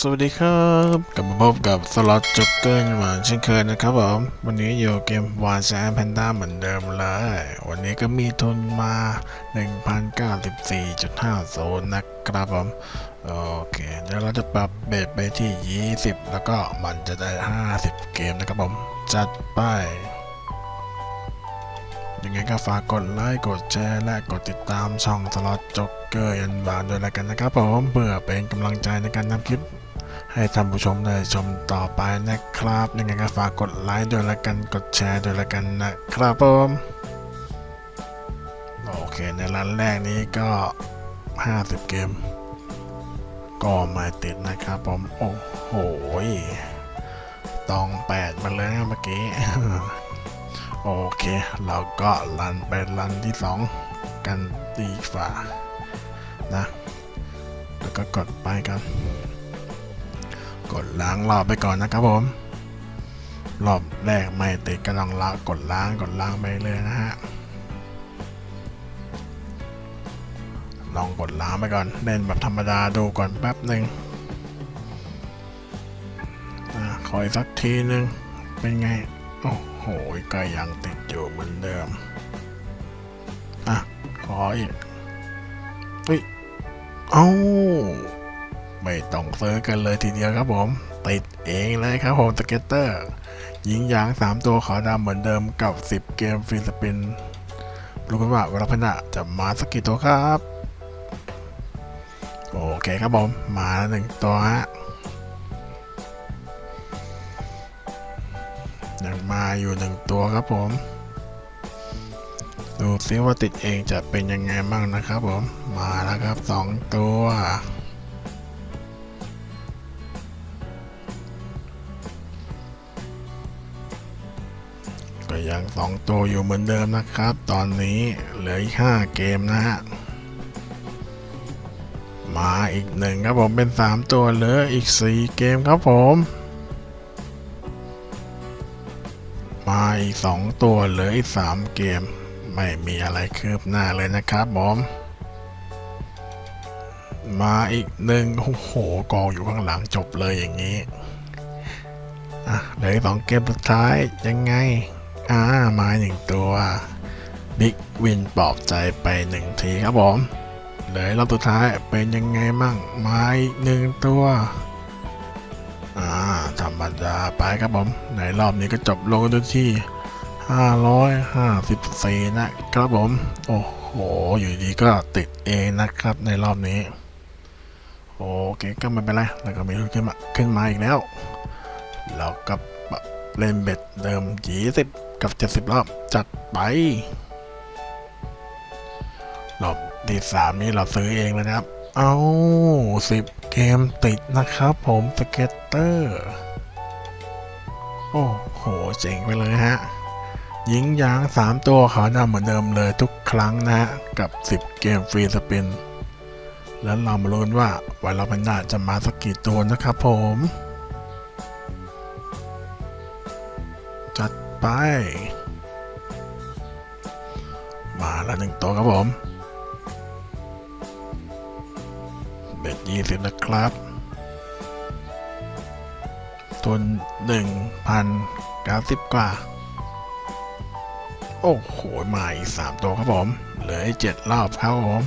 สวัสดีครับกลับมาพบกับสล็อตจ็อกเกอร์เหมือนเช่นเคยนะครับผมวันนี้อยู่เกมวานแซมแพนด้าเหมือนเดิมเลย วันนี้ก็มีทุนมา 1,094.50 นะครับผม โอเค เดี๋ยวเราจะปรับเบสไปที่ 20 แล้วก็มันจะได้ 50 เกมนะครับผม จัดไป ยังไงก็ฝากกดไลค์กดแชร์และกดติดตามช่องสล็อตจ็อกเกอร์ยันบานด้วยละกันนะครับผมเพื่อเป็นกำลังใจในการทำคลิป ให้ท่านผู้ชมได้ชมต่อไปนะครับ ยังไงก็ฝากกดไลค์ด้วยละกันกดแชร์ด้วยละกันนะครับผมโอเคในร้านแรกนี้ก็ 50 เกม ก็ไม่ติดนะครับผมโอ้โหตองแปดมาเลยนะเมื่อกี้ โอเค เราก็รันไปรันที่ 2 กันดีฝ่านะ แล้วก็กดไปกัน กดล้างรอบไปก่อนนะครับผม รอบแรกไม่ติดก็ต้องละกดล้างกดล้างไปเลยนะฮะ ลองกดล้างไปก่อน เล่นแบบธรรมดาดูก่อนแป๊บหนึ่งอะขออีกสักทีหนึ่งเป็นไง โอ้โหก็ยังติดอยู่เหมือนเดิม อะ ขออีกเฮ้ย เอ้า ไม่ต้องเซิร์ชกันเลยทีเดียวครับผม ติดเองเลยครับผมสเกตเตอร์ ยิงยาง 3 ตัวขาวดำเหมือนเดิมกับ 10 เกมฟรีสปินรู้กันว่าเวลาพนะจะมาสักกี่ตัวครับ โอเคครับผม มาแล้วหนึ่งตัวฮะ ยังมาอยู่หนึ่งตัวครับผม ดูซิว่าติดเองจะเป็นยังไงบ้างนะครับผม มาแล้วครับสองตัวก็ยังสองตัวอยู่เหมือนเดิมนะครับ ตอนนี้เหลืออีกห้าเกมนะฮะมาอีกหนึ่งครับผมเป็นสามตัวเหลืออีกสี่เกมครับผม มาอีกสองตัวเหลืออีกสามเกม ไม่มีอะไรคืบหน้าเลยนะครับผมมาอีกหนึ่งโอ้โหกองอยู่ข้างหลังจบเลยอย่างนี้อะเหลืออีกสองเกมสุดท้ายยังไง อ่ามาหนึ่งตัวบิ๊กวินปลอบใจไปหนึ่งทีครับผมเหลือรอบสุดท้ายเป็นยังไงมั่งมาอีกหนึ่งตัว รรดาไปครับผมในรอบนี้ก็จบลงด้วยที่ 554 นะครับผม โอ้โห อยู่ดีก็ติดเองนะครับในรอบนี้ โอเคก็ไม่เป็นไร แล้วก็มีขึ้นมาขึ้นมาอีกแล้ว เราก็เล่นเบ็ดเดิม 20 กับ 70 รอบ จัดไป รอบที่สามนี้เราซื้อเองเลยนะครับ เอาสิบเกมติดนะครับผมสเก็ตเตอร์ โอ้โห เจ๋งไปเลยฮะ ยิงยาง 3 ตัวขาวดำเหมือนเดิมเลยทุกครั้งนะฮะ กับ 10 เกมฟรีสปิน แล้วเรามาลุ้นว่าวันเราพันดาจะมาสักกี่ตัวนะครับผม จัดไป มาแล้วหนึ่งตัวครับผม เบ็ดยี่สิบนะครับ ทุนหนึ่งพันเก้าสิบกว่า โอ้โห มาอีกสามตัวครับผม เหลืออีกเจ็ดรอบครับผม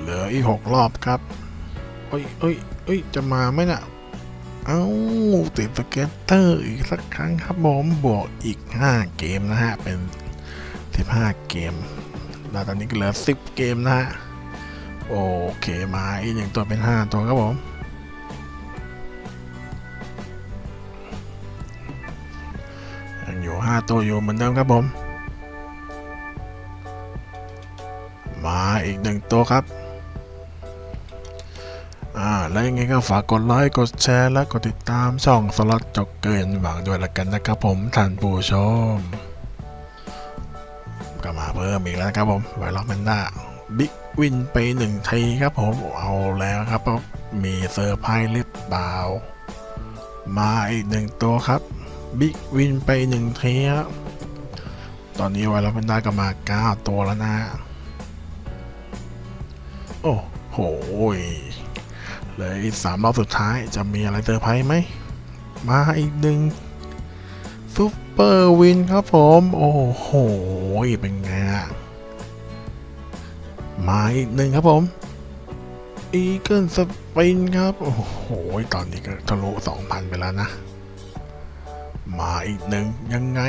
เหลืออีกหกรอบครับเอ้ยเอ้ยเอ้ย จะมาไหมน่ะ เอ้าติดสเก็ตเตอร์อีกสักครั้งครับผม บวกอีก 5 เกมนะฮะ เป็น 15 เกม แล้วตอนนี้ก็เหลือ 10 เกมนะฮะ โอเคมาอีกหนึ่งตัวเป็น 5 ตัวครับผมยังอยู่ 5 ตัวอยู่เหมือนเดิมครับผม มาอีกหนึ่งตัวครับอ่าแล้วยังไงก็ฝากกดไลค์กดแชร์และกดติดตามช่องสล็อตจกเกินหวังด้วยละกันนะครับผมท่านผู้ชม ก็มาเพิ่มอีกแล้วครับผมไวรัสแมนด้าบิ๊ก วินไปหนึ่งทีครับผมเอาแล้วครับมมีเซอร์ไพรส์หรือเปล่า มาอีกหนึ่งตัวครับ บิ๊กวินไปหนึ่งทีครับตอนนี้ไวรัสแมนด้าก็มา9ตัวแล้วนะ โอ้โหเลยสามรอบสุดท้ายจะมีอะไรเซอร์ไพรส์ไหม มาอีกหนึ่งซุปเปอร์วินครับผม โอ้โห เป็นไงอะ มาอีกหนึ่งครับผมอีเกิลสปินครับ โอ้โห ตอนนี้ก็ทะลุสองพันไปแล้วนะ มาอีกหนึ่งยังไง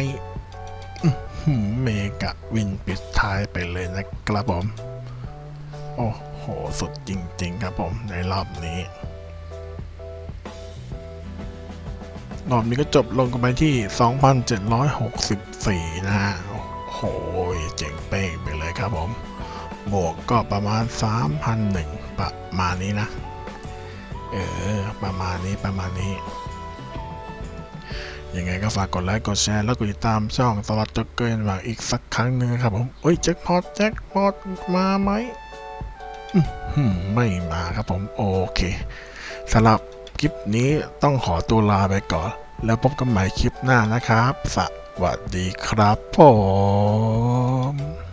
เมกะวินปิดท้ายไปเลยนะครับผม โอ้โห สุดจริง ๆ ครับผมในรอบนี้ รอบนี้ก็จบลงกันไปที่ 2,764 นะฮะ โอ้โห เจ๋งเป้งไปเลยครับผม บวกก็ประมาณ 3,001ประมาณนี้นะ เออ ประมาณนี้ประมาณนี้ ยังไงก็ฝากกดไลค์ กดแชร์ แล้วกดติดตามช่องสล็อตจ็อกเกอร์หวังอีกสักครั้งหนึ่งครับผมเอ้ยแจ็คพอตแจ็คพอตมาไหมไม่มาครับผม โอเคสำหรับคลิปนี้ต้องขอตัวลาไปก่อน แล้วพบกันใหม่คลิปหน้านะครับ สวัสดีครับผม